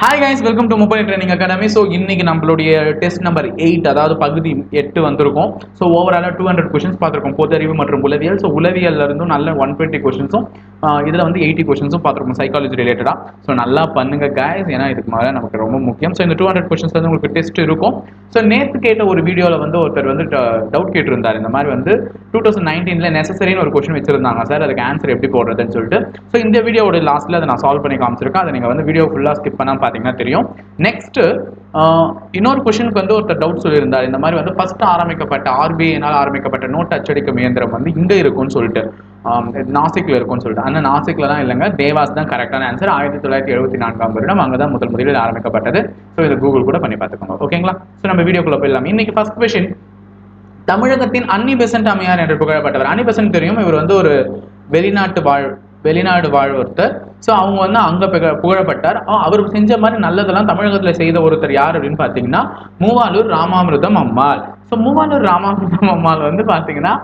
Hi guys welcome to mobile training academy so இன்னைக்கு நம்மளுடைய test number eight அதாவது பகுதி எட்டு வந்திருக்கும். ஸோ ஓவராலாக டூ ஹண்ட்ரட் கொஷின்ஸ் பார்த்துருக்கோம். பொதறிவு மற்றும் உளவியல். ஸோ உளவியல்ல இருந்தும் நல்ல ஒன் டுவெண்ட்டி கொஷின்ஸும் இதில் வந்து எயிட்டி கொஷின்ஸும் பார்த்துருக்கோம் சைக்காலஜி ரிலேட்டடாக ஸோ நல்லா பண்ணுங்க கைஸ் ஏன்னா இதுக்கு மேலே நமக்கு ரொம்ப முக்கியம். ஸோ இந்த டூ ஹண்ட்ரட் கொஷின்ஸ் வந்து உங்களுக்கு டெஸ்ட் இருக்கும். ஸோ நேற்று கேட்ட ஒரு வீடியோவில் வந்து ஒருத்தர் வந்து டவுட் கேட்டிருந்தார். இந்த மாதிரி வந்து டூ தௌசண்ட் நைன்டீனில் நெசசரின்னு ஒரு கொஷின் வச்சிருந்தாங்க. சார் அதுக்கு ஆன்சர் எப்படி போடுறதுன்னு சொல்லிட்டு. ஸோ இந்த வீடியோவோட லாஸ்ட்டில் அதை நான் சால்வ் பண்ணி காமிச்சிருக்கேன். அதை நீங்கள் வந்து வீடியோ ஃபுல்லாக ஸ்கிப் பண்ணால் பார்த்தீங்கன்னா தெரியும். நெக்ஸ்ட் இன்னொரு கொஷனுக்கு வந்து ஒருத்தர் டவுட் சொல்லியிருந்தார். இந்த மாதிரி வந்து ஃபர்ஸ்ட் ஆரம்பிக்கப்பட்ட ஆர்பிஐனால் ஆரம்பிக்கப்பட்ட நோட் அச்சடிக்கும் இயந்திரம் வந்து இங்கே இருக்கும்னு சொல்லிட்டு நாசிக்கில் நாசிக்ல இருக்கும்னு சொல்லிட்டு. அந்த நாசிக்ல தான் இல்லைங்க. தேவாஸ் தான் கரெக்டான ஆன்சர் ஆயிரத்தி தொள்ளாயிரத்தி எழுபத்தி நான்காம் வருடம் அங்கே தான் முதல் முதலில் ஆரம்பிக்கப்பட்டது. ஸோ இதை கூகுள் கூட பண்ணி பார்த்துக்கோங்க. ஓகேங்களா ஸோ நம்ம வீடியோக்குள்ளே போயிடலாம். இன்னைக்கு ஃபர்ஸ்ட் கொஷின் தமிழகத்தின் அன்னி பெசன்ட் அம்மையார் என்று புகழப்பட்டவர். அன்னி பெசன்ட் தெரியும். இவர் வந்து ஒரு வெளிநாட்டு வாழ் வெளிநாடு வாழ் ஒருத்தர். ஸோ அவங்க வந்து அங்க புகழப்பட்டார். அவர் செஞ்ச மாதிரி நல்லதெல்லாம் தமிழகத்துல செய்த ஒருத்தர் யார் அப்படின்னு பார்த்தீங்கன்னா மூவாலூர் ராமாமிர்தம் அம்மாள். ஸோ மூவாலூர் ராமாமிர்தம் அம்மாள் வந்து பார்த்தீங்கன்னா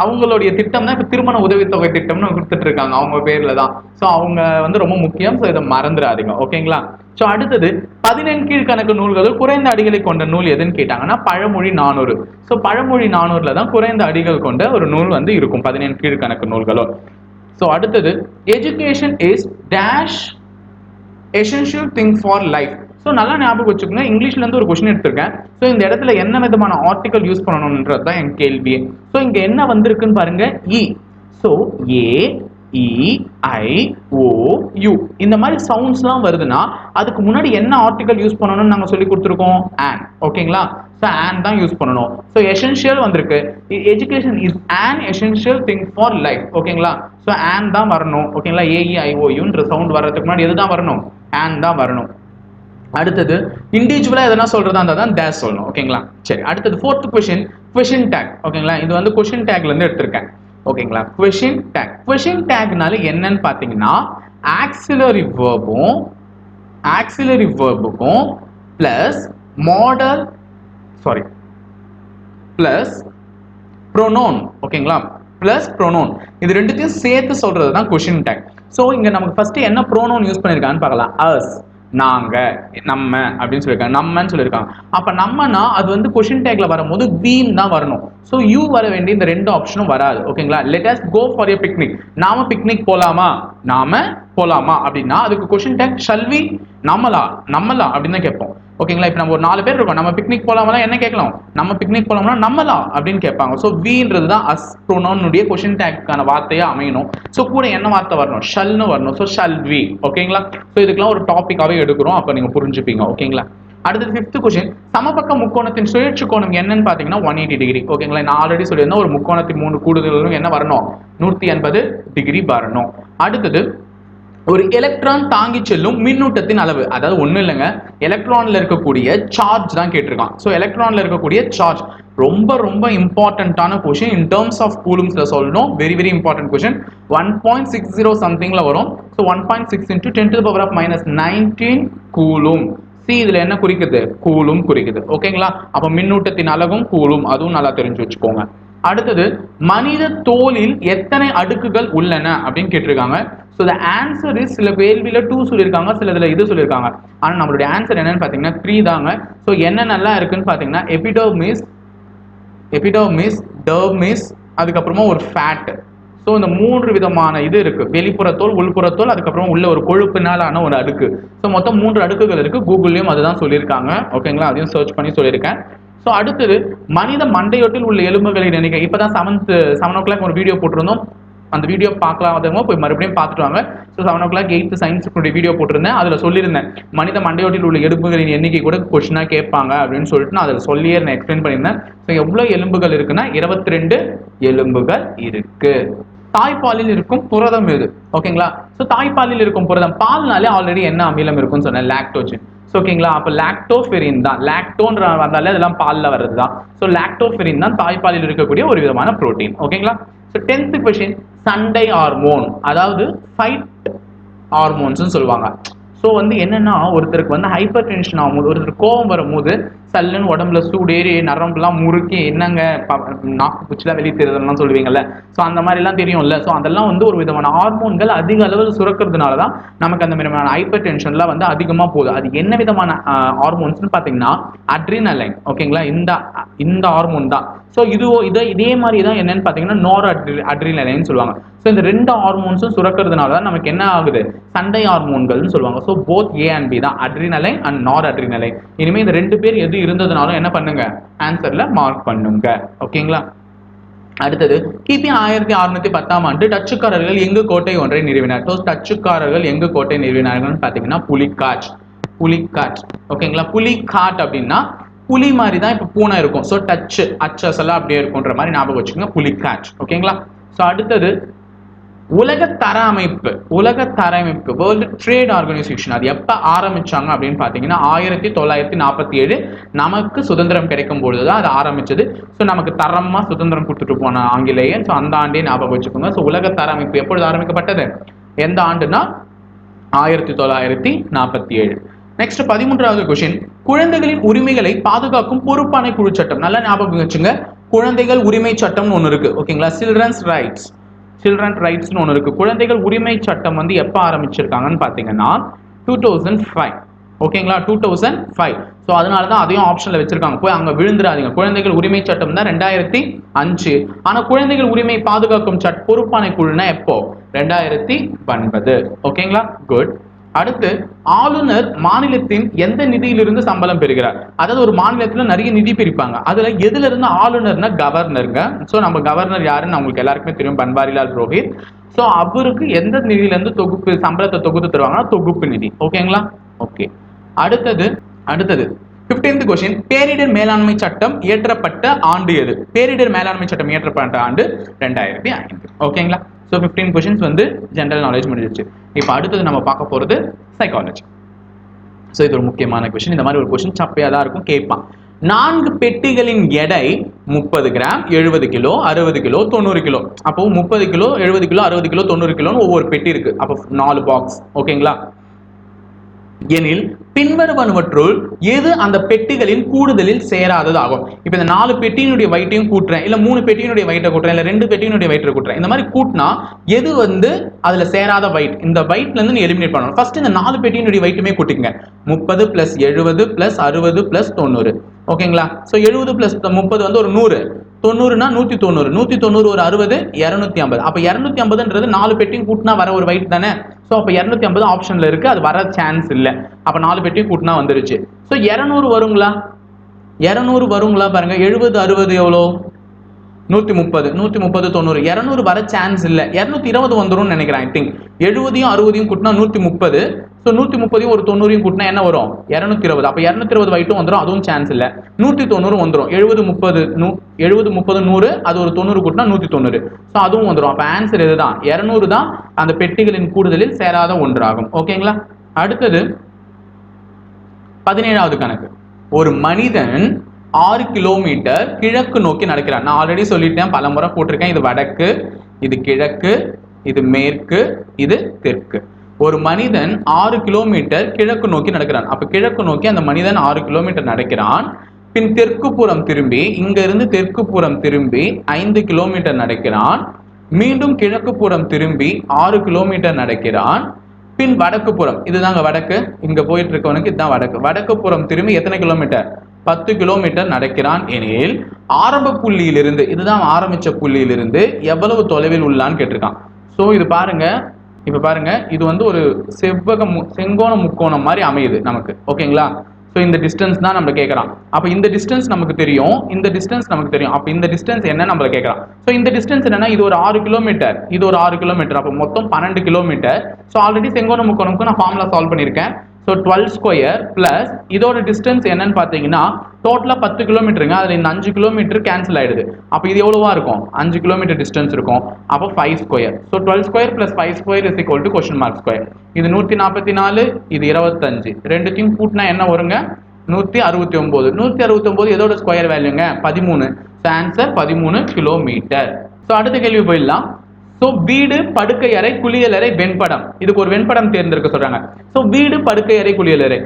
அவங்களுடைய திட்டம் தான் இப்போ திருமண உதவித்தொகை திட்டம்னு கொடுத்துட்டு இருக்காங்க அவங்க பேர்ல தான். ஸோ அவங்க வந்து ரொம்ப முக்கியம். ஸோ இதை மறந்துடாதீங்க. ஓகேங்களா? ஸோ அடுத்தது பதினெண் கீழ்கணக்கு நூல்களில் குறைந்த அடிகளை கொண்ட நூல் எதுன்னு கேட்டாங்கன்னா பழமொழி நானூறு. ஸோ பழமொழி நானூறுல தான் குறைந்த அடிகள் கொண்ட ஒரு நூல் வந்து இருக்கும் பதினெண் கீழ்கணக்கு நூல்களும் ஸோ அடுத்தது education is dash essential thing for life so நல்லா ஞாபகம் வச்சுக்கோங்க. இங்கிலீஷ்ல இருந்து ஒரு கொஸ்டின் எடுத்திருக்கேன். ஸோ இந்த இடத்துல என்ன விதமான ஆர்டிக்கல் யூஸ் பண்ணணுன்றது தான் என் கேள்வி ஸோ இங்கே என்ன வந்திருக்குன்னு பாருங்க. இ so A E I O you இந்த மாதிரி சவுண்ட்ஸ்லாம் வருதுன்னா அதுக்கு முன்னாடி என்ன ஆர்டிக்கல் யூஸ் பண்ணணும்னு நாங்கள் சொல்லி கொடுத்துருக்கோம்? ஆன் ஓகேங்களா ஸோ ஆன் தான் யூஸ் பண்ணணும். ஸோ எசென்ஷியல் வந்திருக்கு. Education is an essential thing for life ஓகேங்களா ஸோ ஆன் தான் வரணும். ஓகேங்களா ஏஇஐஓயுன்ற சவுண்ட் வர்றதுக்கு முன்னாடி எது தான் வரணும்? ஆன் தான் வரணும். அடுத்தது இண்டிவிஜுவலாக எதனா சொல்கிறதா இருந்தால் தான் டேஸ் சொல்லணும். ஓகேங்களா சரி அடுத்தது ஃபோர்த் கொஷின் கொஷின் டேக் ஓகேங்களா இது வந்து கொஷின் டேக்லேருந்து எடுத்திருக்கேன். ஓகேங்களா கொஷின் டேக் கொஷின் டேக்னால என்னன்னு பார்த்தீங்கன்னா ஆக்சிலரி வேர்பும் auxiliary வேர்புக்கும் plus modal sorry plus pronoun ஓகேங்களா பிளஸ் ப்ரொனோன் இது ரெண்டுத்தையும் சேர்த்து சொல்றது தான் கொஷின் டேக் ஸோ இங்கே நமக்கு ஃபர்ஸ்ட் என்ன ப்ரோனோன் யூஸ் பண்ணியிருக்கான்னு பார்க்கலாம். அஸ் நாங்க நம்ம அப்படின்னு சொல்லியிருக்காங்க. நம்மன்னு சொல்லியிருக்காங்க. அப்ப நம்மனா அது வந்து கொஷின் டேக்ல வரும்போது பீன் தான் வரணும். ஸோ யூ வர வேண்டிய இந்த ரெண்டு ஆப்ஷனும் வராது. ஓகேங்களா let us go for a picnic நாம பிக்னிக் போலாமா? நாம போலாமா அப்படின்னா அதுக்கு கொஷின் டேக் ஷல்வி நம்மளா? நம்மளா? அப்படின்னு தான் கேட்போம். ஓகேங்களா இப்போ நம்ம ஒரு நாலு பேர் இருக்கோம். நம்ம பிக்னிக் போலாமா என்ன கேட்கலாம்? நம்ம பிக்னிக் போலாம்னா நம்மளா? அப்படின்னு கேட்பாங்க. ஸோ வீன்றது தான் அஸ் ப்ரோனோனுடைய கொஷின் டேக்கான வார்த்தையா அமையணும். ஸோ கூட என்ன வார்த்தை வரணும்? ஷல்னு வரணும். ஸோ ஷல் வி ஓகேங்களா ஸோ இதுக்கெல்லாம் ஒரு டாப்பிக்காகவே எடுக்கிறோம். அப்போ நீங்க புரிஞ்சுப்பீங்க. ஓகேங்களா அடுத்தது ஃபிஃப்த் கொஸ்டின் சமபக்க முக்கோணத்தின் சுழற்சி கோணம் என்னன்னு பார்த்தீங்கன்னா ஒன் எயிட்டி டிகிரி ஓகேங்களா நான் ஆல்ரெடி சொல்லியிருந்தேன் ஒரு முக்கோணத்தின் மூணு கூடுதலும் என்ன வரணும்? நூற்றி எண்பது டிகிரி வரணும். அடுத்தது ஒரு எலக்ட்ரான் தாங்கி செல்லும் மின்னூட்டத்தின் அளவு. அதாவது ஒன்றும் இல்லைங்க. எலக்ட்ரானில் இருக்கக்கூடிய சார்ஜ் தான் கேட்டிருக்கான். ஸோ எலக்ட்ரானில் இருக்கக்கூடிய சார்ஜ் ரொம்ப ரொம்ப இம்பார்ட்டண்ட்டான கொஷின் இன் டேர்ம்ஸ் ஆஃப் கூலும்ஸ்ல சொல்லணும். Very very important question one point six zero சம்திங்ல வரும். So one point six into ten to power of minus nineteen coulomb C இதுல என்ன குறிக்குது? கூலும் குறிக்குது. ஓகேங்களா அப்போ மின்னூட்டத்தின் அளவும் கூலும் அதுவும் நல்லா தெரிஞ்சு வச்சுக்கோங்க. அடுத்தது மனித தோலில் எத்தனை அடுக்குகள் உள்ளன அப்படின்னு கேட்டிருக்காங்க. ஸோ த ஆன்சர் இஸ் சில வேள்வியில் டூ சொல்லியிருக்காங்க சில இதில் இது சொல்லியிருக்காங்க. ஆனால் நம்மளுடைய ஆன்சர் என்னன்னு பார்த்தீங்கன்னா த்ரீ தாங்க. ஸோ என்னென்னலாம் இருக்குன்னு பார்த்தீங்கன்னா எபிடோமிஸ் எபிடோமிஸ் டர்மிஸ் அதுக்கப்புறமா ஒரு ஃபேட் ஸோ இந்த மூன்று விதமான இது இருக்கு. வெளிப்புறத்தோல் உள்புறத்தோல் அதுக்கப்புறமா உள்ள ஒரு கொழுப்பினாலான ஒரு அடுக்கு. ஸோ மொத்தம் மூன்று அடுக்குகள் இருக்கு. கூகுள்லயும் அதுதான் சொல்லியிருக்காங்க. ஓகேங்களா அதையும் சர்ச் பண்ணி சொல்லியிருக்கேன். ஸோ அடுத்தது மனித மண்டையொட்டில் உள்ள எலும்புகளின் எண்ணிக்கை. இப்பதான் செவன்த் செவன் ஓ கிளாக் ஒரு வீடியோ போட்டிருந்தோம். அந்த வீடியோ பார்க்கலாதவங்க போய் மறுபடியும் பார்த்துட்டு வாங்க. So seven o'clock eighth சயின்ஸுக்குடைய வீடியோ போட்டிருந்தேன். அதில் சொல்லியிருந்தேன் மனித மண்டையோட்டில் உள்ள எலும்புகளின் எண்ணிக்கை கூட கொஷினாக கேட்பாங்க அப்படின்னு சொல்லிட்டு நான் அதில் சொல்லியே நான் எக்ஸ்பிளைன் பண்ணியிருந்தேன். ஸோ எவ்வளோ எலும்புகள் இருக்குன்னா இருபத்தி ரெண்டு எலும்புகள் இருக்குது தாய்ப்பாலில் இருக்கும் புரதம் இது ஓகேங்களா ஸோ தாய்ப்பாலில் இருக்கும் புரதம் பால்னாலே ஆல்ரெடி என்ன அமிலம் இருக்கும்னு சொன்னேன் லாக்டோஜன் ஓகேங்களா? அப்போ லாக்டோஃபெரின் தான். லாக்டோன்ற வந்தாலே அதெல்லாம் பாலில் வர்றது தான் ஸோ லாக்டோஃபெரின் தான் தாய்ப்பாலில் இருக்கக்கூடிய ஒரு விதமான புரோட்டீன் ஓகேங்களா? ஸோ டென்த்து கொஷின் சண்டை ஹார்மோன் அதாவது ஃபைட் ஹார்மோன்ஸ்னு சொல்லுவாங்க. ஸோ வந்து என்னென்னா ஒருத்தருக்கு வந்து ஹைப்பர் டென்ஷன் ஆகும்போது ஒருத்தர் கோவம் வரும்போது சல்லுன்னு உடம்புல சூடேறி நரம்புலாம் முறுக்கி என்னங்க ப- நாக்கு பூச்சிலாம் வெளியே தெரியுதுலாம் சொல்லுவீங்கல்ல. ஸோ அந்த மாதிரிலாம் தெரியும்ல. ஸோ அதெல்லாம் வந்து ஒரு விதமான ஹார்மோன்கள் அதிக அளவில் சுரக்கிறதுனால தான் நமக்கு அந்த விதமான ஹைப்பர் டென்ஷன்லாம் வந்து அதிகமாக போகுது. அது என்ன விதமான ஹார்மோன்ஸ்னு பார்த்தீங்கன்னா அட்ரினலைன் ஓகேங்களா இந்த இந்த ஹார்மோன் தான். ஸோ இதுவோ இதோ இதே மாதிரி தான் என்னன்னு பார்த்தீங்கன்னா நோர் அட்ரி அட்ரினலைன்னு சொல்லுவாங்க. ஸோ இந்த ரெண்டு ஹார்மோன்ஸும் சுரக்கிறதுனால தான் நமக்கு என்ன ஆகுது? சண்டை ஹார்மோன்கள்னு சொல்லுவாங்க. So both A and B தான். அட்ரினலைன் அண்ட் நார் அட்ரினலைன் இனிமேல் இந்த ரெண்டு பேர் எது இருந்ததுனாலும் என்ன பண்ணுங்க? ஆன்சர்ல மார்க் பண்ணுங்க. ஓகேங்களா? அடுத்தது கிபி ஆயிரத்தி அறுநூத்தி பத்தாம் ஆண்டு டச்சுக்காரர்கள் எங்கு கோட்டை ஒன்றை நிறுவினார்? ஸோ டச்சுக்காரர்கள் எங்கு கோட்டை நிறுவினார்கள்னு பார்த்தீங்கன்னா புலிகாட் புலிகாட் ஓகேங்களா? புலிகாட் அப்படின்னா புலி மாதிரி தான் இப்போ பூனை இருக்கும். ஸோ டச்சு அச்சஸ் எல்லாம் அப்படியே இருக்கும்ன்ற மாதிரி ஞாபகம் வச்சுக்கோங்க. புலிகாட் ஓகேங்களா? ஸோ அடுத்தது உலக தர அமைப்பு உலக தர அமைப்பு வேர்ல்டு ட்ரேட் ஆர்கனைசேஷன் அது எப்போ ஆரம்பிச்சாங்க அப்படின்னு பார்த்தீங்கன்னா ஆயிரத்தி தொள்ளாயிரத்தி நாற்பத்தி ஏழு நமக்கு சுதந்திரம் கிடைக்கும் பொழுது தான் அது ஆரம்பிச்சது. ஸோ நமக்கு தரமாக சுதந்திரம் கொடுத்துட்டு போன ஆங்கிலேயன் ஸோ அந்த ஆண்டே ஞாபகம் வச்சுக்கோங்க. ஸோ உலக தர அமைப்பு எப்பொழுது ஆரம்பிக்கப்பட்டது? எந்த ஆண்டுனா ஆயிரத்தி தொள்ளாயிரத்தி நாற்பத்தி ஏழு நெக்ஸ்ட் பதிமூன்றாவது கொஷின் குழந்தைகளின் உரிமைகளை பாதுகாக்கும் பொறுப்பான குழு சட்டம். நல்லா ஞாபகம் வச்சுங்க. குழந்தைகள் உரிமை சட்டம்னு ஒன்று இருக்கு. ஓகேங்களா சில்ட்ரன்ஸ் ரைட்ஸ் சில்ட்ரன் ரைட்ஸ்னு ஒன்று இருக்கு. குழந்தைகள் உரிமை சட்டம் வந்து எப்போ ஆரம்பிச்சிருக்காங்கன்னு பார்த்தீங்கன்னா டூ தௌசண்ட் ஃபைவ் ஓகேங்களா? டூ தௌசண்ட் ஃபைவ் ஸோ அதனால தான் அதையும் ஆப்ஷனில் வச்சிருக்காங்க. போய் அங்கே விழுந்துடாதீங்க. குழந்தைகள் உரிமை சட்டம் தான் ரெண்டாயிரத்தி அஞ்சு. ஆனால் குழந்தைகள் உரிமை பாதுகாக்கும் சட் பொறுப்பானை குழுனா எப்போ? ரெண்டாயிரத்தி ஒன்பது ஓகேங்களா? குட் அடுத்து ஆளுநர் மாநிலத்தின் எந்த நிதியிலிருந்து சம்பளம் பெறுகிறார்? அதாவது ஒரு மாநிலத்துல நிறைய நிதி பிரிப்பாங்க. அதுல எதுல இருந்து ஆளுநர்னா கவர்னருங்க? ஸோ நம்ம கவர்னர் யாருன்னு உங்களுக்கு எல்லாருக்குமே தெரியும். பன்வாரிலால் புரோஹித். ஸோ அவருக்கு எந்த நிதியிலிருந்து தொகுப்பு சம்பளத்தை தொகுத்து தருவாங்கன்னா தொகுப்பு நிதி. ஓகேங்களா ஓகே அடுத்தது அடுத்தது. 15th கொஸ்டின் பேரிடர் மேலாண்மை சட்டம் இயற்றப்பட்ட ஆண்டு எது? பேரிடர் மேலாண்மை சட்டம் இயற்றப்பட்ட ஆண்டு ரெண்டாயிரத்தி ஐந்து. ஓகேங்களா ஸோ 15 கொஸ்டின்ஸ் வந்து ஜென்ரல் நாலேஜ் முடிஞ்சிருச்சு. இப்போ அடுத்தது நம்ம பார்க்க போகிறது சைக்காலஜி ஸோ இது ஒரு முக்கியமான கொஸ்டின் இந்த மாதிரி ஒரு கொஸ்டின் சப்பையாக தான் இருக்கும். கேட்பான். நான்கு பெட்டிகளின் எடை முப்பது கிராம் எழுபது கிலோ அறுபது கிலோ தொண்ணூறு கிலோ. அப்போ முப்பது கிலோ எழுபது கிலோ அறுபது கிலோ தொண்ணூறு கிலோன்னு ஒவ்வொரு பெட்டி இருக்கு. அப்போ நாலு பாக்ஸ் ஓகேங்களா எனில் பின்வருவனவற்றுள் எது அந்த பெட்டிகளின் கூடுதலில் சேராததாகும். இப்போ இந்த நாலு பெட்டியினுடைய வயிற்றையும் கூட்டுறேன் இல்லை மூணு பெட்டியினுடைய வயிற்றை கூட்டுறேன் இல்லை ரெண்டு பெட்டியினுடைய வயிற்றை கூட்டுறேன். இந்த மாதிரி கூட்டினா எது வந்து அதில் சேராத வயிட் இந்த வயிட்ல நீ எலிமினேட் பண்ணணும். ஃபர்ஸ்ட் இந்த நாலு பெட்டியினுடைய வயிற்றுமே கூட்டிங்க முப்பது பிளஸ் எழுபது பிளஸ் அறுபது பிளஸ் தொண்ணூறு. ஓகேங்களா? ஸோ எழுபது ப்ளஸ் முப்பது வந்து ஒரு நூறு. தொண்ணூறுனா நூற்றி தொண்ணூறு. நூற்றி தொண்ணூறு ஒரு அறுபது இரநூத்தி ஐம்பது. அப்போ இரநூத்தி ஐம்பதுன்றது நாலு பெட்டியும் கூட்டினா வர ஒரு weight தானே? ஸோ அப்போ இரநூத்தி ஐம்பது ஆப்ஷனில் இருக்குது அது வர சான்ஸ் இல்லை. அப்போ நாலு பெட்டியும் கூட்டினா வந்துருச்சு. ஸோ இரநூறு வருங்களா? இரநூறு வருங்களா பாருங்கள் எழுபது அறுபது எவ்வளோ நூற்றி முப்பது நூற்றி முப்பது தொண்ணூறு இரநூறு வர சான்ஸ் இல்லை. இரநூத்தி இருபது வந்துடும் நினைக்கிறேன் ஐ திங்க் எழுபதையும் அறுபதையும் கூட்டினா நூற்றி முப்பது. ஸோ நூற்றி முப்பதையும் ஒரு தொண்ணூறையும் கூட்டினா என்ன வரும்? இரநூத்தி இருபது. அப்போ இரநூத்தி இருபது வயிட்டும் வந்துடும் அதுவும் சான்ஸ் இல்லை. நூற்றி தொண்ணூறு வந்துடும் எழுபது முப்பது நூ எழுபது முப்பது நூறு அது ஒரு தொண்ணூறு கூட்டினா நூற்றி தொண்ணூறு. ஸோ அதுவும் வந்துடும் அப்போ ஆன்சர் இதுதான். இரநூறு தான் அந்த பெட்டிகளின் கூடுதலில் சேராத ஒன்றாகும். ஓகேங்களா அடுத்தது பதினேழாவது கணக்கு. ஒரு மனிதன் ஆறு கிலோமீட்டர் கிழக்கு நோக்கி நடக்கிறான் நான் ஆல்ரெடி சொல்லிட்டேன் பல முறை போட்டிருக்கேன். இது வடக்கு இது கிழக்கு இது மேற்கு இது தெற்கு. ஒரு மனிதன் ஆறு கிலோமீட்டர் கிழக்கு நோக்கி நடக்கிறான். அப்ப கிழக்கு நோக்கி அந்த மனிதன் ஆறு கிலோமீட்டர் நடக்கிறான். பின் தெற்கு புறம் திரும்பி இங்கிருந்து தெற்கு புறம் திரும்பி ஐந்து கிலோமீட்டர் நடக்கிறான். மீண்டும் கிழக்கு புறம் திரும்பி ஆறு கிலோமீட்டர் நடக்கிறான். பின் வடக்கு புறம் இதுதாங்க வடக்கு. இங்க போயிட்டு இருக்கவனுக்கு இதுதான் வடக்கு. வடக்கு புறம் திரும்பி எத்தனை கிலோமீட்டர் பத்து கிலோமீட்டர் நடக்கிறான் எனில் ஆரம்ப புள்ளியிலிருந்து இதுதான் ஆரம்பித்த புள்ளியிலிருந்து எவ்வளவு தொலைவில் உள்ளான்னு கேட்டிருக்கான். ஸோ இது பாருங்க இப்போ பாருங்க இது வந்து ஒரு செவ்வக மு- செங்கோண முக்கோணம் மாதிரி அமையுது நமக்கு ஓகேங்களா? ஸோ இந்த டிஸ்டன்ஸ் தான் நம்ம கேட்குறான். அப்போ இந்த டிஸ்டன்ஸ் நமக்கு தெரியும் இந்த டிஸ்டன்ஸ் நமக்கு தெரியும். அப்போ இந்த டிஸ்டன்ஸ் என்ன நம்மள கேட்குறான்? ஸோ இந்த டிஸ்டன்ஸ் என்னன்னா இது ஒரு ஆறு கிலோமீட்டர் இது ஒரு ஆறு கிலோமீட்டர். அப்போ மொத்தம் பன்னெண்டு கிலோமீட்டர். ஸோ ஆல்ரெடி செங்கோண முக்கோணமுக்கு நான் ஃபார்முலா சால்வ் பண்ணியிருக்கேன். ஸோ டுவெல் ஸ்கொயர் ப்ளஸ் இதோட டிஸ்டன்ஸ் என்னன்னு பார்த்தீங்கன்னா டோட்டலாக பத்து கிலோமீட்டருங்க அதில் இந்த அஞ்சு கிலோமீட்டர் கேன்சல் ஆகிடுது அப்போ இது எவ்வளோவா இருக்கும்? அஞ்சு கிலோமீட்டர் டிஸ்டன்ஸ் இருக்கும். அப்போ five square so twelve square plus five square is equal to question mark square இது நூற்றி நாற்பத்தி நாலு இது இருபத்தஞ்சு. ரெண்டுத்தையும் கூட்டினா என்ன வருங்க? நூற்றி அறுபத்தி ஒம்பது நூற்றி அறுபத்தி ஒம்பது எதோட ஸ்கொயர் வேல்யூங்க பதிமூணு. ஸோ ஆன்சர் பதிமூணு கிலோமீட்டர் ஸோ அடுத்த கேள்வி போயிடலாம். ஸோ வீடு படுக்கை அறை குளியலறை வெண்படம். இதுக்கு ஒரு வெண்படம் தேர்ந்தெடுக்க சொல்றாங்க. ஸோ வீடு படுக்கை அறை குளியலறை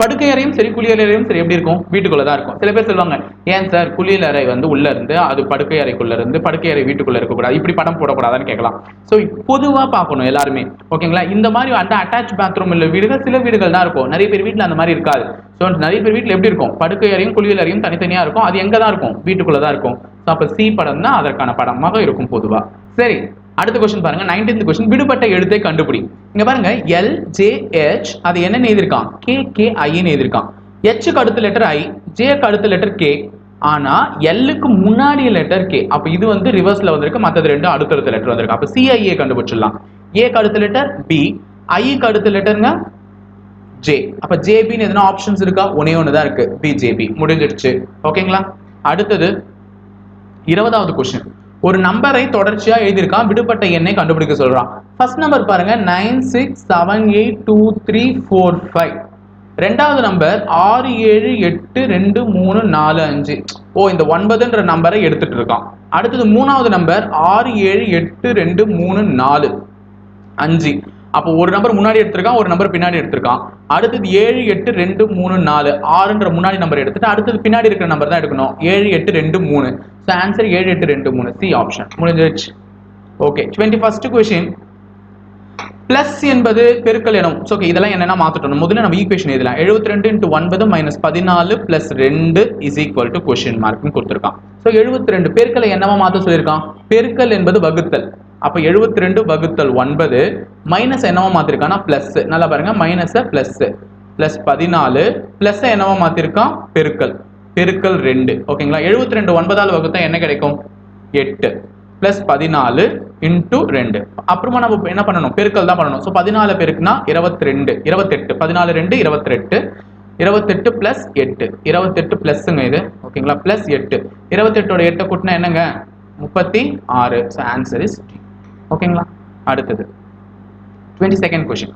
படுக்கை அறையும் சரி குளியல் அறையும் சரி எப்படி இருக்கும்? வீட்டுக்குள்ள தான் இருக்கும். சில பேர் சொல்லுவாங்க ஏன் சார் குளியல் அறை வந்து உள்ள இருந்து அது படுக்கை அறைக்குள்ள இருந்து படுக்கை அறை வீட்டுக்குள்ள இருக்கக்கூடாது. இப்படி படம் போடக்கூடாதான்னு கேட்கலாம். ஸோ பொதுவா பார்க்கணும் எல்லாருமே. ஓகேங்களா? இந்த மாதிரி அந்த அட்டாச் பாத்ரூம் உள்ள வீடுகள் சில வீடுகள் தான் இருக்கும். நிறைய பேர் வீட்டில் அந்த மாதிரி இருக்காது. ஸோ நிறைய பேர் வீட்டில் எப்படி இருக்கும்? படுக்கை அறையும் குளியல் அறையும் தனித்தனியா இருக்கும். அது எங்க தான் இருக்கும்? வீட்டுக்குள்ள தான் இருக்கும். ஸோ அப்போ சி படம் தான் அதற்கான படமாக இருக்கும் பொதுவா. சரி. அடுத்த கொஸ்டின் பாருங்க நைன்டீன்த் கொஸ்டின் விடுபட்ட எழுத்தை கண்டுபிடி இங்க பாருங்க எல் ஜே ஹெச் அது என்னென்னு எழுதிருக்கான் கே கே ஐன்னு எழுதிருக்கான் ஹெச்சுக்கு அடுத்த லெட்டர் ஐ ஜேக்கு அடுத்த லெட்டர் கே ஆனா எல்லுக்கு முன்னாடி லெட்டர் கே அப்ப இது வந்து ரிவர்ஸ்ல வந்திருக்கு மற்றது ரெண்டும் அடுத்தடுத்த லெட்டர் வந்திருக்கு. அப்ப சிஐஏ கண்டுபிடிச்சிடலாம். ஏக்கு அடுத்த லெட்டர் பி ஐக்கு அடுத்த லெட்டருங்க ஜே அப்ப ஜேபின்னு எதனா ஆப்ஷன்ஸ் இருக்கா? ஒன்னே ஒன்று தான் இருக்கு பிஜேபி முடிஞ்சிடுச்சு. ஓகேங்களா அடுத்தது இருபதாவது கொஸ்டின் ஒரு நம்பரை தொடர்ச்சியாக எழுதியிருக்கான் விடுபட்ட எண்ணை கண்டுபிடிக்க சொல்கிறான் ஃபர்ஸ்ட் நம்பர் பாருங்க nine six seven eight two three four five ரெண்டாவது நம்பர் ஆறு ஏழு எட்டு ரெண்டு மூணு நாலு அஞ்சு. ஓ இந்த ஒன்பதுன்ற நம்பரை எடுத்துட்டு இருக்கான். அடுத்தது மூணாவது நம்பர் ஆறு ஏழு எட்டு ரெண்டு மூணு நாலு. அஞ்சு. அப்போ ஒரு நம்பர் முன்னாடி எடுத்திருக்கான் ஒரு நம்பர் பின்னாடி எடுத்திருக்கான். அடுத்தது ஏழு எட்டு ரெண்டு மூணு நாலு ஆறுன்ற முன்னாடி நம்பர் எடுத்துட்டு அடுத்தது பின்னாடி இருக்கிற நம்பர் தான் எடுக்கணும். ஏழு எட்டு ரெண்டு மூணு. ஸோ ஆன்சர் ஏழு எட்டு ரெண்டு மூணு. சி ஆப்ஷன் முடிஞ்சிருச்சு. Okay twenty first question plus என்பது பெருக்கல் எனும். ஸோ ஓகே இதெல்லாம் என்னென்ன மாற்றணும் முதல்ல நம்ம ஈக்குவேஷன் எழுதலாம். எழுபத்தி ரெண்டு இன்ட்டு ஒன்பது மைனஸ் பதினாலு பிளஸ் ரெண்டு இஸ் ஈக்குவல் டு கொஷின் மார்க்னு கொடுத்துருக்கான். ஸோ எழுபத்தி ரெண்டு பெருக்கலை என்னவா மாற்ற சொல்லியிருக்கான்? பெருக்கல் என்பது வகுத்தல். அப்போ எழுபத்தி ரெண்டு வகுத்தல் ஒன்பது மைனஸ் என்னவா மாற்றிருக்கான்னா ப்ளஸ்ஸு நல்லா பாருங்க மைனஸை ப்ளஸ்ஸு ப்ளஸ் பதினாலு ப்ளஸ்ஸை என்னவா மாற்றிருக்கான் பெருக்கல். பெருக்கல் ரெண்டு. ஓகேங்களா? எழுபத்தி ரெண்டு ஒன்பதாவது வகுத்தா என்ன கிடைக்கும்? எட்டு. பிளஸ் பதினாலு இன்டூ ரெண்டு. அப்புறமா நம்ம என்ன பண்ணணும்? பெருக்கல் தான் பண்ணணும். ஸோ பதினாலு பெருக்குனா இருபத்தி ரெண்டு இருபத்தெட்டு பதினாலு ரெண்டு இருபத்தெட்டு இருபத்தெட்டு பிளஸ் எட்டு. இருபத்தெட்டு பிளஸ்ங்க இது. ஓகேங்களா? பிளஸ் எட்டு. இருபத்தெட்டோட எட்டை கூட்டினா என்னங்க? முப்பத்தி ஆறு. ஸோ ஆன்சர் இஸ் ஓகேங்களா? அடுத்தது. டுவெண்ட்டி செகண்ட் கொஷின்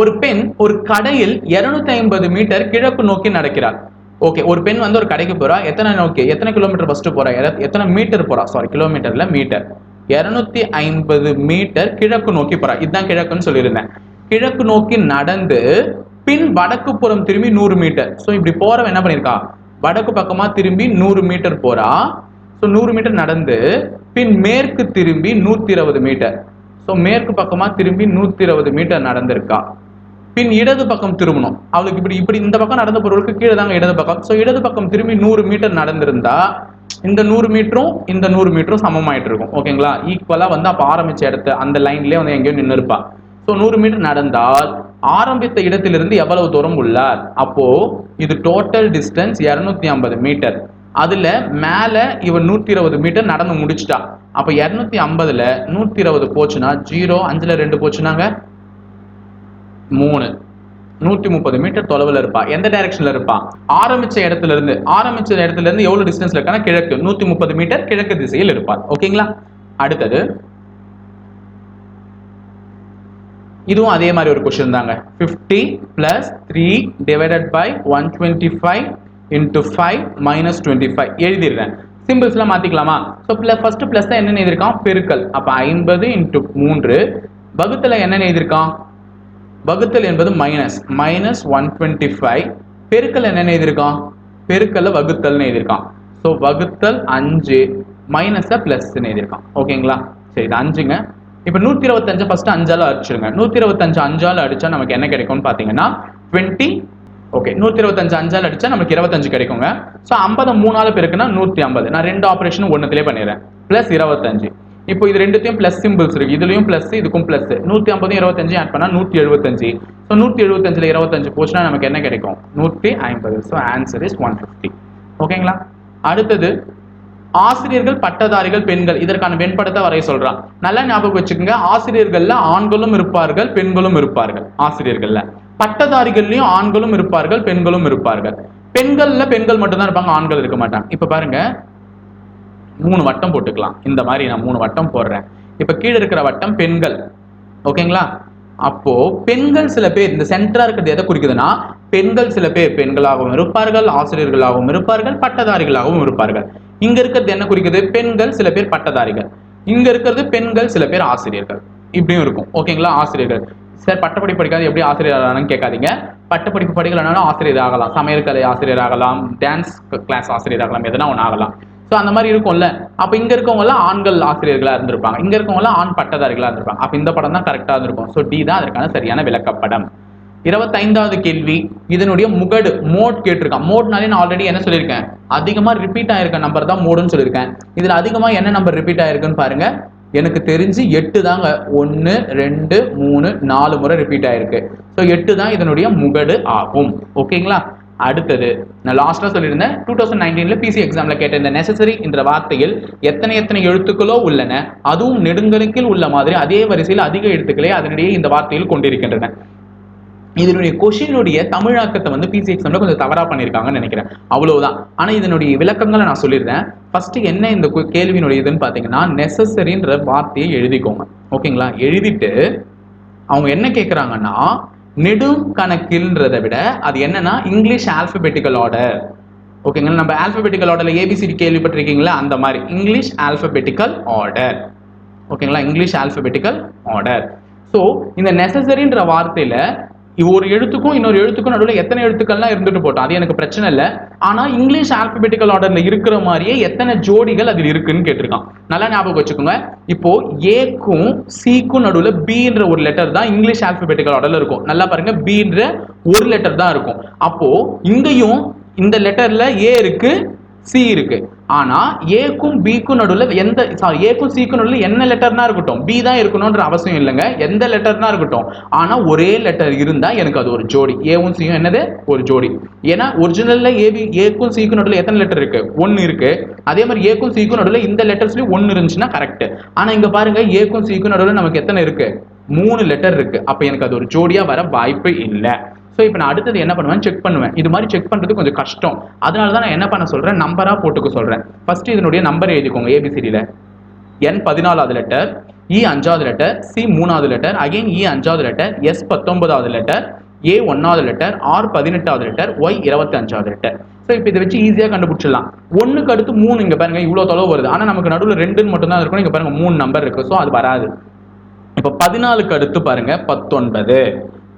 ஒரு பெண் ஒரு கடையில் 250 ஐம்பது மீட்டர் கிழக்கு நோக்கி நடக்கிறார் ஓகே ஒரு பெண் வந்து ஒரு கடைக்கு போறா. எத்தனை நோக்கி எத்தனை கிலோமீட்டர் ஃபர்ஸ்ட் போறா? எத்தனை மீட்டர் போறா? சாரி கிலோமீட்டர்ல மீட்டர். 250 ஐம்பது மீட்டர் கிழக்கு நோக்கி போறா. இதுதான் கிழக்குன்னு சொல்லியிருந்தேன். கிழக்கு நோக்கி நடந்து பின் வடக்கு புறம் திரும்பி நூறு மீட்டர். ஸோ இப்படி போறவன் என்ன பண்ணியிருக்கா? வடக்கு பக்கமா திரும்பி நூறு மீட்டர் போறா. ஸோ நூறு மீட்டர் நடந்து பின் மேற்கு திரும்பி நூத்தி இருபது மீட்டர். ஸோ மேற்கு பக்கமா திரும்பி நூத்தி இருபது மீட்டர் நடந்திருக்கா? பின் இடது பக்கம் திரும்பணும். அவளுக்கு இப்படி இப்படி இந்த பக்கம் நடந்த பொருளுக்கு கீழே தாங்க இடது பக்கம். ஸோ இடது பக்கம் திரும்பி நூறு மீட்டர் நடந்திருந்தா இந்த நூறு மீட்டரும் இந்த நூறு மீட்டரும் சமமாயிட்டு இருக்கும். ஓகேங்களா? ஈக்குவலா வந்து அப்ப ஆரம்பிச்ச இடத்த அந்த லைன்லயே வந்து எங்கேயோ நின்று இருப்பா. ஸோ நூறு மீட்டர் நடந்தால் ஆரம்பித்த இடத்திலிருந்து எவ்வளவு தூரம் உள்ளார்? அப்போ இது டோட்டல் டிஸ்டன்ஸ் 250 ஐம்பது மீட்டர். அதில் மேலே இவன் நூற்றி இருபது மீட்டர் நடந்து முடிச்சிட்டா. அப்போ இரநூத்தி ஐம்பதில் நூற்றி இருபது போச்சுன்னா ஜீரோ அஞ்சில் ரெண்டு போச்சுனாங்க மூணு. நூற்றி முப்பது மீட்டர் தொலைவில் இருப்பா. எந்த டைரக்ஷனில் இருப்பா? ஆரம்பிச்ச இடத்துல இருந்து ஆரம்பிச்ச இடத்துல இருந்து எவ்வளவு டிஸ்டன்ஸ்ல இருக்கானா கிழக்கு. நூற்றி முப்பது மீட்டர் கிழக்கு திசையில் இருப்பார். ஓகேங்களா அடுத்தது. இதுவும் அதே மாதிரி ஒரு கொஸ்டின் தாங்க. Fifty plus three divided by one twenty five into five minus twenty five எழுதிடுறேன் சிம்பிள்ஸ்லாம் மாற்றிக்கலாமா ஸோ ப்ளஸ் ஃபஸ்ட்டு ப்ளஸ் தான் என்னென்னு எழுதியிருக்கான்? பெருக்கல். அப்போ ஐம்பது இன்ட்டு மூன்று. வகுத்தில் என்னென்ன எழுதியிருக்கான்? வகுத்தல் என்பது minus minus one twenty five பெருக்கல் என்னென்ன எழுதியிருக்கான்? பெருக்கல்ல வகுத்தல்னு எழுதியிருக்கான். ஸோ வகுத்தல் அஞ்சு. மைனஸை ப்ளஸ்ன்னு எழுதியிருக்கான். ஓகேங்களா சரி இது அஞ்சுங்க. இப்போ நூற்றி இருபத்தஞ்சு ஃபஸ்ட்டு அஞ்சால் அடிச்சிருங்க. நூற்றி இருபத்தஞ்சு அஞ்சால் அடித்தா நமக்கு என்ன கிடைக்கும்னு பார்த்தீங்கன்னா டுவெண்ட்டி ஓகே நூற்றி இருபத்தஞ்சு அஞ்சால் அடிச்சா நமக்கு இருபத்தஞ்சு கிடைக்குங்க. ஸோ ஐம்பது மூணால் பேருக்குன்னா நூற்றி ஐம்பது நான் ரெண்டு ஆப்ரேஷனும் ஒன்றுத்திலே பண்ணிடுறேன் ப்ளஸ் இருபத்தஞ்சு. இப்போ இது ரெண்டுத்தையும் ப்ளஸ் சிம்பிள்ஸ் இருக்கு. இதுலையும் ப்ளஸ் இதுக்கும் ப்ளஸ் நூற்றி ஐம்பதும் இருபத்தஞ்சு ஆட் பண்ணால் நூற்றி எழுபத்தஞ்சு ஸோ நூற்றி எழுபத்தஞ்சில் இருபத்தஞ்சு போச்சுன்னா நமக்கு என்ன கிடைக்கும்? நூற்றி ஐம்பது so answer is one fifty ஓகேங்களா அடுத்தது ஆசிரியர்கள் பட்டதாரிகள் பெண்கள். இதற்கான வெண்படத்தை வரைய சொல்றான். நல்லா ஞாபகம் வச்சுக்கோங்க. ஆசிரியர்கள்ல ஆண்களும் இருப்பார்கள் பெண்களும் இருப்பார்கள். ஆசிரியர்கள்ல. பட்டதாரிகள்லையும் ஆண்களும் இருப்பார்கள் பெண்களும் இருப்பார்கள். பெண்கள்ல பெண்கள் மட்டும்தான் இருப்பாங்க ஆண்கள் இருக்க மாட்டாங்க. இப்ப பாருங்க மூணு வட்டம் போட்டுக்கலாம். இந்த மாதிரி நான் மூணு வட்டம் போடுறேன். இப்ப கீழே இருக்கிற வட்டம் பெண்கள். ஓகேங்களா? அப்போ பெண்கள் சில பேர் இந்த சென்டரா இருக்கிறது எதை குறிக்குதுன்னா பெண்கள் சில பேர் பெண்களாகவும் இருப்பார்கள் ஆசிரியர்களாகவும் இருப்பார்கள் பட்டதாரிகளாகவும் இருப்பார்கள். இங்க இருக்கிறது என்ன குறிக்குது? பெண்கள் சில பேர் பட்டதாரிகள். இங்க இருக்கிறது பெண்கள் சில பேர் ஆசிரியர்கள். இப்படியும் இருக்கும். ஓகேங்களா? ஆசிரியர்கள். சார் பட்டப்படிப்பு படிக்காது எப்படி ஆசிரியர் ஆகலாம்னு கேட்காதீங்க. பட்டப்படிப்பு படிக்கலனாலும் ஆசிரியர் ஆகலாம் சமையல் கலை ஆசிரியர் ஆகலாம் டான்ஸ் கிளாஸ் ஆசிரியர் ஆகலாம் எதுனா ஒன்று ஆகலாம். ஸோ அந்த மாதிரி இருக்கும்ல. அப்போ இங்கே இருக்கவங்களாம் ஆண்கள் ஆசிரியர்களாக இருந்திருப்பாங்க. இங்கே இருக்கவங்க ஆண் பட்டதாரிகளாக இருந்திருப்பாங்க. அப்போ இந்த படம் தான் கரெக்டாக இருந்திருக்கும். ஸோ டி தான் அதற்கான சரியான விளக்கப்படம். இருபத்தைந்தாவது கேள்வி. இதனுடைய முகடு மோட் கேட்டிருக்கான். மோட்னாலே நான் ஆல்ரெடி என்ன சொல்லியிருக்கேன்? அதிகமாக ரிப்பீட் ஆயிருக்க நம்பர் தான் மோடுன்னு சொல்லியிருக்கேன். இதில் அதிகமாக என்ன நம்பர் ரிப்பீட் ஆயிருக்குன்னு பாருங்க. எனக்கு தெரிஞ்சு எட்டு தாங்க. ஒன்று ரெண்டு மூணு நாலு முறை ரிப்பீட் ஆயிருக்கு. ஸோ எட்டு தான் இதனுடைய முகடு ஆகும். ஓகேங்களா அடுத்தது நான் லாஸ்ட்டாக சொல்லியிருந்தேன் டூ தௌசண்ட் நைன்டீனில் பிசி எக்ஸாமில் கேட்ட இந்த நெசசரி என்ற வார்த்தையில் எத்தனை எத்தனை எழுத்துக்களோ உள்ளன அதுவும் நெடுங்கணக்கில் உள்ள மாதிரி அதே வரிசையில் அதிக எழுத்துக்களே அதனிடையே இந்த வார்த்தையில் கொண்டிருக்கின்றன. இதனுடைய கொஷினுடைய தமிழாக்கத்தை வந்து பிசி எக்ஸாம்ல கொஞ்சம் தவறா பண்ணியிருக்காங்கன்னு நினைக்கிறேன். அவ்வளவுதான். ஆனா இதனுடைய விளக்கங்களை நான் சொல்லிடுறேன். ஃபர்ஸ்ட் என்ன இந்த கேள்வியினுடைய இதுன்னு பாத்தீங்கன்னா நெசசரின்ற வார்த்தையை எழுதிக்கோங்க. ஓகேங்களா? எழுதிட்டு அவங்க என்ன கேட்குறாங்கன்னா நெடும் கணக்கில்ன்றதை விட அது என்னன்னா இங்கிலீஷ் ஆல்பபெட்டிக்கல் ஆர்டர் ஓகேங்களா? நம்ம ஆல்பபெட்டிக்கல் ஆர்டர்ல ஏபிசிடி கேள்விப்பட்டிருக்கீங்களா? அந்த மாதிரி. இங்கிலீஷ் ஆல்பபெட்டிக்கல் ஆர்டர் ஓகேங்களா? இங்கிலீஷ் ஆல்பபெட்டிக்கல் ஆர்டர் ஸோ இந்த நெசசரின்ற வார்த்தையில ஒரு எழுத்துக்கும் இன்னொரு எழுத்துக்கும் நடுவில் எத்தனை எழுத்துக்கள்லாம் இருந்துட்டு போட்டோம். அது எனக்கு பிரச்சனை இல்லை. ஆனால் இங்கிலீஷ் ஆல்பபெட்டிக்கல் ஆர்டரில் இருக்கிற மாதிரியே எத்தனை ஜோடிகள் அதில் இருக்குன்னு கேட்டிருக்கான். நல்லா ஞாபகம் வச்சுக்கோங்க. இப்போ ஏக்கும் சிக்கும் நடுவில் பின்ற ஒரு லெட்டர் தான் இங்கிலீஷ் ஆல்பபெட்டிக்கல் ஆர்டர்ல இருக்கும். நல்லா பாருங்க. பின்ற ஒரு லெட்டர் தான் இருக்கும். அப்போ இங்கேயும் இந்த லெட்டர்ல ஏ இருக்கு சி இருக்கு. ஆனா ஏக்கும் பிக்கும் நடுவில் எந்த சாரி ஏக்கும் சிக்கும் நடுவில் என்ன லெட்டர்னா இருக்கட்டும் பி தான் இருக்கணும்ன்ற அவசியம் இல்லைங்க. எந்த லெட்டர்னா இருக்கட்டும். ஆனா ஒரே லெட்டர் இருந்தா எனக்கு அது ஒரு ஜோடி. ஏவும் சியும் என்னது? ஒரு ஜோடி. ஏன்னா ஒரிஜினல்ல ஏபி ஏக்கும் சிக்கும் நடுவில் எத்தனை லெட்டர் இருக்கு? ஒன்னு இருக்கு. அதே மாதிரி ஏக்கும் சிக்கும் நடுவில் இந்த லெட்டர்ஸ்லயும் ஒன்னு இருந்துச்சுன்னா கரெக்ட் ஆனா இங்க பாருங்க ஏக்கும் சிக்கும் நடுவில் நமக்கு எத்தனை இருக்கு? மூணு லெட்டர் இருக்கு. அப்ப எனக்கு அது ஒரு ஜோடியா வர வாய்ப்பு இல்லை. ஸோ இப்போ நான் அடுத்தது என்ன பண்ணுவேன்? செக் பண்ணுவேன். இது மாதிரி செக் பண்ணுறது கொஞ்சம் கஷ்டம். அதனால தான் நான் என்ன பண்ண சொல்கிறேன் நம்பராக போட்டுக்க சொல்கிறேன் ஃபஸ்ட்டு இதனுடைய நம்பர் எழுதிக்கோங்க ஏபிசிடியில் என் பதினாலாவது லெட்டர் இ e அஞ்சாவது லெட்டர் சி மூணாவது லெட்டர் அகைன் இ அஞ்சாவது லெட்டர் எஸ் பத்தொன்பதாவது லெட்டர் ஏ ஒன்றாவது லெட்டர் ஆர் பதினெட்டாவது லெட்டர் ஒய் இருபத்தி அஞ்சாவது லெட்டர் ஸோ இப்போ இதை வச்சு ஈஸியாக கண்டுபிடிச்சிடலாம். ஒன்றுக்கு அடுத்து மூணு இங்கே பாருங்க இவ்வளோ தொலைவு வருது. ஆனால் நமக்கு நடுவில் ரெண்டுன்னு மட்டும்தான் இருக்கும் இங்கே பாருங்க மூணு நம்பர் இருக்குது ஸோ அது வராது. இப்போ பதினாலுக்கு அடுத்து பாருங்க பத்தொன்பது.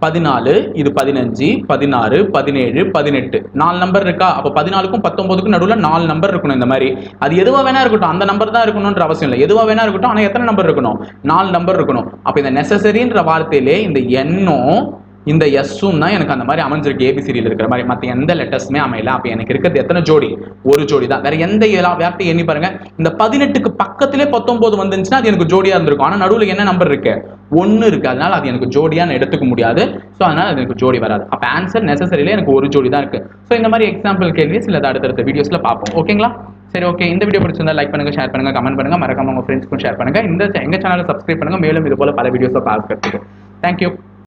பதினாலு இது பதினஞ்சு பதினாறு பதினேழு பதினெட்டு. நாலு நம்பர் இருக்கா? அப்போ பதினாலுக்கும் பத்தொம்பதுக்கும் நடுவில் நாலு நம்பர் இருக்கணும் இந்த மாதிரி. அது எதுவாக வேணா இருக்கட்டும். அந்த நம்பர் தான் இருக்கணும்ன்ற அவசியம் இல்லை. எதுவாக வேணா இருக்கட்டும். ஆனால் எத்தனை நம்பர் இருக்கணும்? நாலு நம்பர் இருக்கணும். அப்போ இந்த நெசசரின்ற வார்த்தையிலே இந்த எண்ணும் இந்த எஸ்ஸும் தான் எனக்கு அந்த மாதிரி அமைஞ்சிருக்கு ஏபிசிடியில் இருக்கிற மாதிரி. மற்ற எந்த லெட்டர்ஸுமே அமையல. அப்போ எனக்கு இருக்கிறது எத்தனை ஜோடி? ஒரு ஜோடி தான். வேற எந்த எல்லா வார்த்தை எண்ணி பாருங்க. இந்த பதினெட்டுக்கு பக்கத்திலே பத்தொன்பது வந்துச்சுன்னா அது எனக்கு ஜோடியா இருந்திருக்கும். ஆனால் நடுவில் என்ன நம்பர் இருக்கு? ஒன்று இருக்கு. அதனால அது எனக்கு ஜோடியாக நான் எடுத்துக்க முடியாது. ஸோ அதனால அது எனக்கு ஜோடி வராது. அப்போ ஆன்சர் நெசசரியில எனக்கு ஒரு ஜோடி தான் இருக்கு. ஸோ இந்த மாதிரி எக்ஸாம்பிள் கேள்வி சில அடுத்தடுத்த வீடியோஸ்ல பார்ப்போம். ஓகேங்களா சரி ஓகே இந்த வீடியோ பிடிச்சிருந்தா லைக் பண்ணுங்க ஷேர் பண்ணுங்க கமெண்ட் பண்ணுங்க. மறக்காம உங்க ஃப்ரெண்ட்ஸ்க்கும் ஷேர் பண்ணுங்க. இந்த எங்க சேனலை சப்ஸ்கிரைப் பண்ணுங்க. மேலும் இது போல பல வீடியோஸை பார்க்கறதுக்கு. தேங்க்யூ